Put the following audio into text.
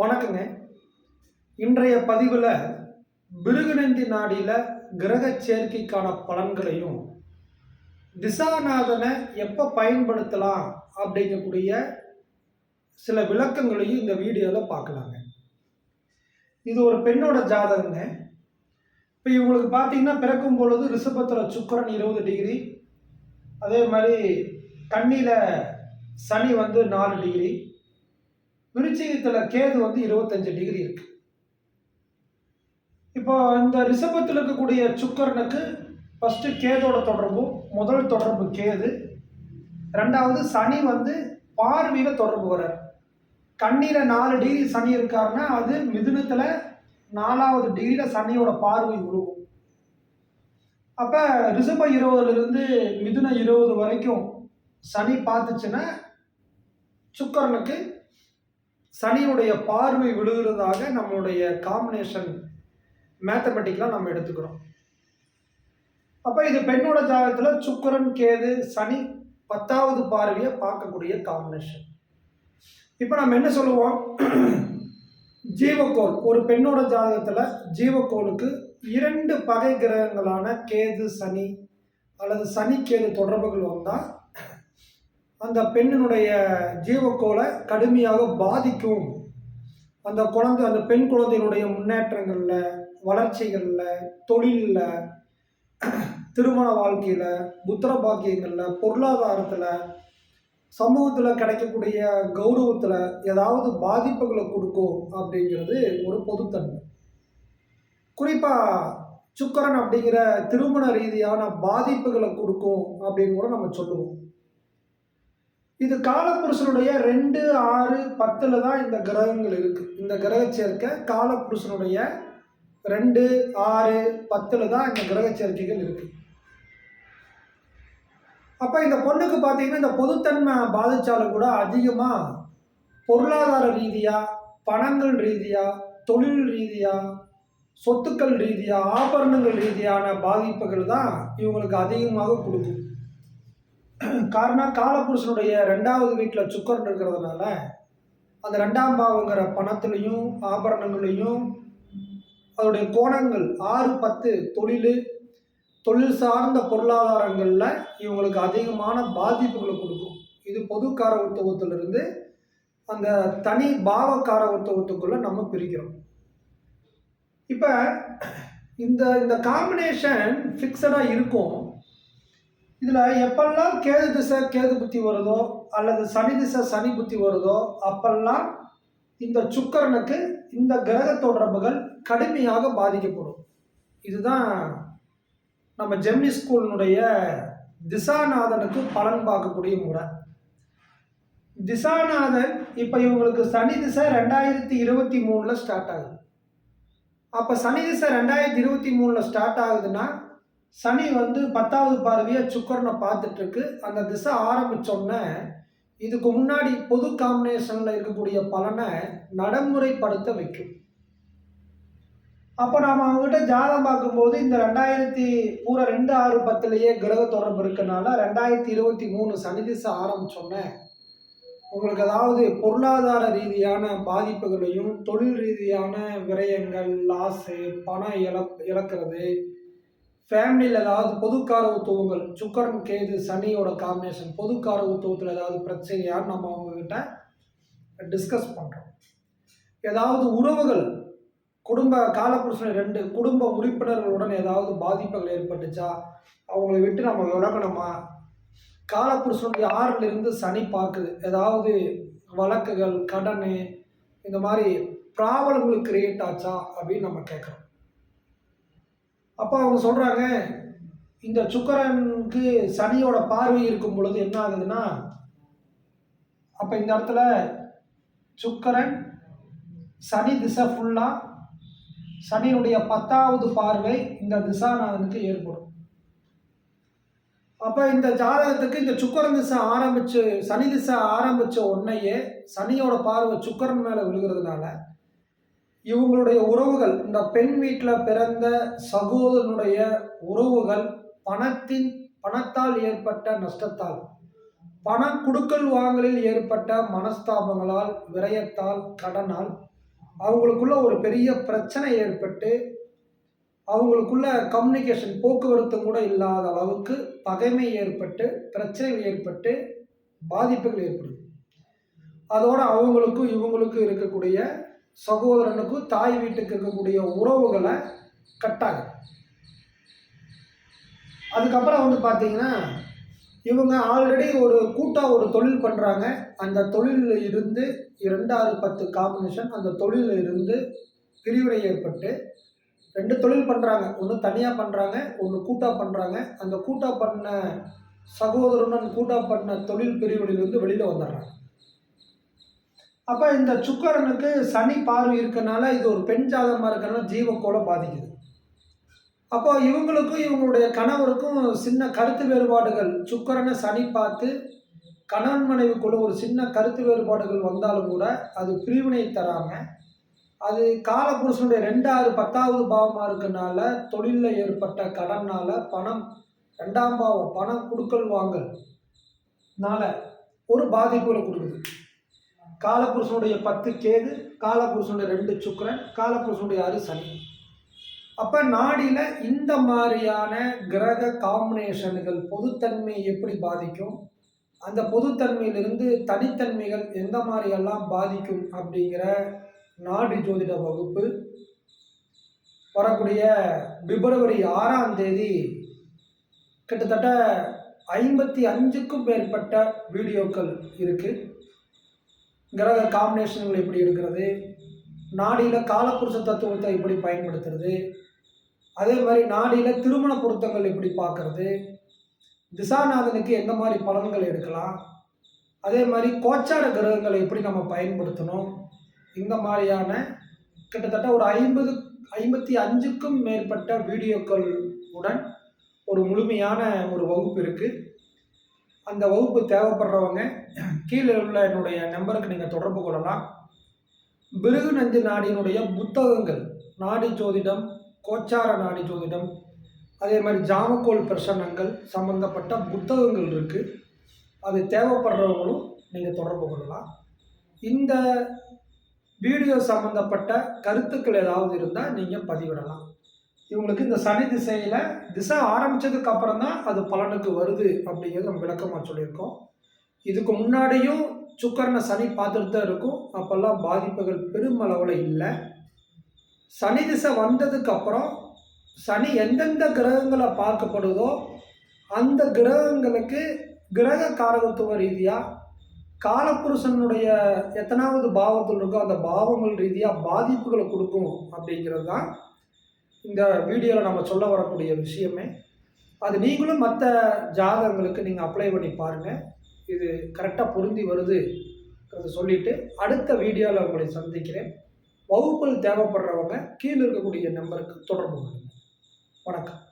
வணக்கங்க. இன்றைய பதிவில் பிருகுநந்தி நாடியில் கிரக சேர்க்கைக்கான பலன்களையும் திசாநாதனை எப்போ பயன்படுத்தலாம் அப்படிங்கக்கூடிய சில விளக்கங்களையும் இந்த வீடியோவில் பார்க்கலாங்க. இது ஒரு பெண்ணோட ஜாதகங்க. இப்போ இவங்களுக்கு பார்த்தீங்கன்னா பிறக்கும் பொழுது ரிஷபத்தில் சுக்கரன் இருபது டிகிரி அதே மாதிரி கண்ணியில் சனி வந்து நாலு டிகிரி விருச்சிகத்தில் கேது வந்து இருபத்தஞ்சு டிகிரி இருக்கு. இப்போ இந்த ரிஷபத்தில் இருக்கக்கூடிய சுக்கரனுக்கு ஃபஸ்ட்டு கேதோட தொடர்பு முதல் தொடர்பு கேது. ரெண்டாவது சனி வந்து பார்வையில் தொடர்பு வர்றார். கண்ணீரில் நாலு டிகிரி சனி இருக்காருன்னா அது மிதுனத்தில் நாலாவது டிகிரியில் சனியோட பார்வை விழுவும் அப்போ ரிஷப இருபதுலேருந்து மிதுன இருபது வரைக்கும் சனி பார்த்துச்சுன்னா சுக்கரனுக்கு சனியுடைய பார்வை விழுகிறதாக நம்மளுடைய காம்பினேஷன் மேத்தமெட்டிக்கலாக நம்ம எடுத்துக்கிறோம். அப்போ இது பெண்ணோட ஜாதகத்தில் சுக்கரன் கேது சனி பத்தாவது பார்வையை பார்க்கக்கூடிய காம்பினேஷன் இப்போ நம்ம என்ன சொல்லுவோம்? ஜீவக்கோள். ஒரு பெண்ணோட ஜாதகத்தில் ஜீவக்கோளுக்கு இரண்டு பகை கிரகங்களான கேது சனி அல்லது சனி கேது தொடர்புகள் வந்தால் அந்த பெண்ணினுடைய ஜீவக்கோளை கடுமையாக பாதிக்கும். அந்த குழந்தை அந்த பெண் குழந்தையினுடைய முன்னேற்றங்களில் வளர்ச்சிகளில் தொழிலில் திருமண வாழ்க்கையில் புத்திர பாக்கியங்களில் பொருளாதாரத்தில் சமூகத்தில் கிடைக்கக்கூடிய கௌரவத்தில் ஏதாவது பாதிப்புகளை கொடுக்கும் அப்படிங்கிறது ஒரு பொதுத்தன்மை. குறிப்பாக சுக்கரன் அப்படிங்கிற திருமண ரீதியான பாதிப்புகளை கொடுக்கும் அப்படின்னு கூட நம்ம சொல்லுவோம். இது காலப்புருஷனுடைய ரெண்டு ஆறு பத்தில் தான் இந்த கிரகங்கள் இருக்குது இந்த கிரக சேர்க்கை காலப்புருஷனுடைய ரெண்டு ஆறு பத்தில் தான் இந்த கிரக சேர்க்கைகள் இருக்குது அப்போ இந்த பொண்ணுக்கு பார்த்தீங்கன்னா இந்த பொதுத்தன்மை பாதித்தாலும் கூட அதிகமாக பொருளாதார ரீதியாக பணங்கள் ரீதியாக தொழில் ரீதியாக சொத்துக்கள் ரீதியாக ஆபரணங்கள் ரீதியான பாதிப்புகள் தான் இவங்களுக்கு அதிகமாக கொடுக்கும். காரணம் காலபுருஷனுடைய ரெண்டாவது வீட்டில் சுக்கரன் இருக்கிறதுனால அந்த ரெண்டாம் பாவங்கிற பணத்துலையும் ஆபரணங்களையும் அதோடைய கோணங்கள் ஆறு பத்து தொழில் தொழில் சார்ந்த பொருளாதாரங்களில் இவங்களுக்கு அதிகமான பாதிப்புகளை கொடுக்கும். இது பொது காரகத்துவத்திலிருந்து அந்த தனி பாவ காரகத்துவத்துக்குள்ளே நம்ம பிரிக்கிறோம். இப்போ இந்த இந்த காம்பினேஷன் ஃபிக்ஸடாக இருக்கும். இதில் எப்பெல்லாம் கேது திசை கேது புத்தி வருதோ அல்லது சனி திசை சனி புத்தி வருதோ அப்பெல்லாம் இந்த சுக்கரனுக்கு இந்த கிரக தொடர்புகள் கடுமையாக பாதிக்கப்படும். இதுதான் நம்ம ஜெமினி ஸ்கூலினுடைய திசாநாதனுக்கு பலன் பார்க்கக்கூடிய முறை. திசாநாதன் இப்போ இவங்களுக்கு சனி திசை ரெண்டாயிரத்தி இருபத்தி மூணில் ஸ்டார்ட் ஆகுது. அப்போ சனி திசை ரெண்டாயிரத்தி இருபத்தி மூணில் ஸ்டார்ட் ஆகுதுன்னா சனி வந்து பத்தாவது பார்வையாக சுக்கரனை பார்த்துட்டு இருக்கு அந்த திசை ஆரம்பித்தோடனே இதுக்கு முன்னாடி பொது காம்பினேஷனில் இருக்கக்கூடிய பலனை நடைமுறைப்படுத்த வைக்கும். அப்போ நாம் அவங்ககிட்ட ஜாதகம் பார்க்கும்போது இந்த ரெண்டாயிரத்தி பூரா ரெண்டு ஆறு பத்துலேயே கிரக தொடர்பு இருக்கனால ரெண்டாயிரத்தி இருபத்தி மூணு சனி திசை ஆரம்பித்தோன்னே உங்களுக்கு அதாவது பொருளாதார ரீதியான பாதிப்புகளையும் தொழில் ரீதியான விரயங்கள் லாஸு பணம் இழப் இழக்கிறது ஃபேமிலியில் ஏதாவது பொதுக்கார உத்துவங்கள் சுக்கரம் கேது சனியோட காம்பினேஷன் பொதுக்கார உத்துவத்தில் ஏதாவது பிரச்சனையான்னு நம்ம அவங்கக்கிட்ட டிஸ்கஸ் பண்ணுறோம் ஏதாவது உறவுகள் குடும்ப காலப்புருஷன் ரெண்டு குடும்ப உறுப்பினர்களுடன் ஏதாவது பாதிப்புகள் ஏற்பட்டுச்சா அவங்களை விட்டு நம்ம விலகணுமா? காலப்புருஷனுடைய ஆறிலிருந்து சனி பார்க்குது. ஏதாவது வழக்குகள் கடன் இந்த மாதிரி ப்ராப்ளங்கள் கிரியேட் ஆச்சா அப்படின்னு நம்ம கேட்குறோம். அப்போ அவங்க சொல்கிறாங்க இந்த சுக்கரனுக்கு சனியோட பார்வை இருக்கும் பொழுது என்ன ஆகுதுன்னா அப்போ இந்த இடத்துல சுக்கரன் சனி திசை ஃபுல்லாக சனியினுடைய பத்தாவது பார்வை இந்த திசாநாதனுக்கு ஏற்படும். அப்போ இந்த ஜாதகத்துக்கு இந்த சுக்கரன் திசை ஆரம்பித்து சனி திசை ஆரம்பித்த உடனேயே சனியோட பார்வை சுக்கரன் மேலே விழுகிறதுனால இவங்களுடைய உறவுகள் இந்த பெண் வீட்டில் பிறந்த சகோதரனுடைய உறவுகள் பணத்தின் பணத்தால் ஏற்பட்ட நஷ்டத்தால் பண குடுக்கல் வாங்கலில் ஏற்பட்ட மனஸ்தாபங்களால் விரயத்தால் கடனால் அவங்களுக்குள்ள ஒரு பெரிய பிரச்சனை ஏற்பட்டு அவங்களுக்குள்ள கம்யூனிகேஷன் போக்குவரத்து கூட இல்லாத அளவுக்கு பகைமை ஏற்பட்டு பிரச்சனைகள் ஏற்பட்டு பாதிப்புகள் ஏற்படுது. அதோடு அவங்களுக்கும் இவங்களுக்கும் இருக்கக்கூடிய சகோதரனுக்கும் தாய் வீட்டுக்கு இருக்கக்கூடிய உறவுகளை கட்டாங்க அதுக்கப்புறம் வந்து பார்த்தீங்கன்னா இவங்க ஆல்ரெடி ஒரு கூட்டாக ஒரு தொழில் பண்ணுறாங்க அந்த தொழிலில் இருந்து இரண்டாறு பத்து காம்பினேஷன் அந்த தொழிலில் இருந்து பிரிவினை ஏற்பட்டு ரெண்டு தொழில் பண்ணுறாங்க ஒன்று தனியாக பண்ணுறாங்க ஒன்று கூட்டாக பண்ணுறாங்க அந்த கூட்டாக பண்ண சகோதரனுடன் கூட்டாக பண்ண தொழில் பிரிவினையிலிருந்து வெளியில் வந்துடுறாங்க. அப்போ இந்த சுக்கரனுக்கு சனி பார்வை இருக்கனால இது ஒரு பெண் ஜாதகமாக இருக்கனால ஜீவக்கோளை பாதிக்குது. அப்போ இவங்களுக்கும் இவங்களுடைய கணவருக்கும் சின்ன கருத்து வேறுபாடுகள். சுக்கரனை சனி பார்த்து கணவன் மனைவிக்குள்ள ஒரு சின்ன கருத்து வேறுபாடுகள் வந்தாலும் கூட அது பிரிவினை தராமல் அது காலபுருஷனுடைய ரெண்டாவது பத்தாவது பாவமாக இருக்கனால தொழிலில் ஏற்பட்ட கடனால் பணம் ரெண்டாம் பாவம் பணம் கொடுக்கல் வாங்கல்னால ஒரு பாதிப்புகளை கொடுக்குது. காலபுருஷனுடைய பத்து கேது காலபுருஷனுடைய ரெண்டு சுக்கரன் காலபுருஷனுடைய ஆறு சனி. அப்போ நாடியில் இந்த மாதிரியான கிரக காம்பினேஷன்கள் பொதுத்தன்மை எப்படி பாதிக்கும்? அந்த பொதுத்தன்மையிலிருந்து தனித்தன்மைகள் எந்த மாதிரியெல்லாம் பாதிக்கும் அப்படிங்கிற நாடி ஜோதிட வகுப்பு வரக்கூடிய பிப்ரவரி ஆறாம் தேதி கிட்டத்தட்ட ஐம்பத்தி அஞ்சுக்கும் மேற்பட்ட வீடியோக்கள் இருக்குது கிரக காம்பினேஷன்கள் எப்படி இருக்கிறது நாடியில் காலப்புருஷ தத்துவத்தை எப்படி பயன்படுத்துறது? அதே மாதிரி நாடியில் திருமண பொருத்தங்கள் எப்படி பார்க்கறது? திசாநாதனுக்கு எந்த மாதிரி பலன்கள் எடுக்கலாம்? அதே மாதிரி கோச்சார கிரகங்களை எப்படி நம்ம பயன்படுத்தணும்? இந்த மாதிரியான கிட்டத்தட்ட ஒரு ஐம்பது ஐம்பத்தி அஞ்சுக்கும் மேற்பட்ட வீடியோக்கள் உடன் ஒரு முழுமையான ஒரு வகுப்பு இருக்குது அந்த வகுப்பு தேவைப்படுறவங்க கீழே உள்ள என்னுடைய நம்பருக்கு நீங்கள் தொடர்பு கொள்ளலாம். பிருகு நஞ்சு நாடியினுடைய புத்தகங்கள் நாடி ஜோதிடம் கோச்சார நாடி ஜோதிடம் அதே மாதிரி ஜாமக்கோல் பிரசன்னங்கள் சம்மந்தப்பட்ட புத்தகங்கள் இருக்குது அது தேவைப்படுறவங்களும் நீங்கள் தொடர்பு கொள்ளலாம். இந்த வீடியோ சம்மந்தப்பட்ட கருத்துக்கள் ஏதாவது இருந்தால் நீங்கள் பதிவிடலாம். இவங்களுக்கு இந்த சனி திசையில் திசை ஆரம்பித்ததுக்கு அப்புறம் தான் அது பலனுக்கு வருது அப்படிங்கிறது நம்ம விளக்கமாக சொல்லியிருக்கோம். இதுக்கு முன்னாடியும் சுக்கரனை சனி பார்த்துட்டு தான் இருக்கும். அப்போல்லாம் பாதிப்புகள் பெருமளவில் இல்லை. சனி திசை வந்ததுக்கப்புறம் சனி எந்தெந்த கிரகங்களை பார்க்கப்படுதோ அந்த கிரகங்களுக்கு கிரக காரகத்துவ ரீதியாக காலப்புருஷனுடைய எத்தனாவது பாவத்தில் இருக்கோ அந்த பாவங்கள் ரீதியாக பாதிப்புகளை கொடுக்கும் அப்படிங்கிறது தான் இந்த வீடியோவில் நம்ம சொல்ல வரக்கூடிய விஷயமே அது நீங்களும் மற்ற ஜாதகங்களுக்கு நீங்கள் அப்ளை பண்ணி பாருங்கள் இது கரெக்டாக பொருந்தி வருது சொல்லிவிட்டு அடுத்த வீடியோவில் உங்களை சந்திக்கிறேன். வகுப்பில் தேவைப்படுறவங்க கீழே இருக்கக்கூடிய நம்பருக்கு தொடர்பு கொள்ளுங்கள் வணக்கம்.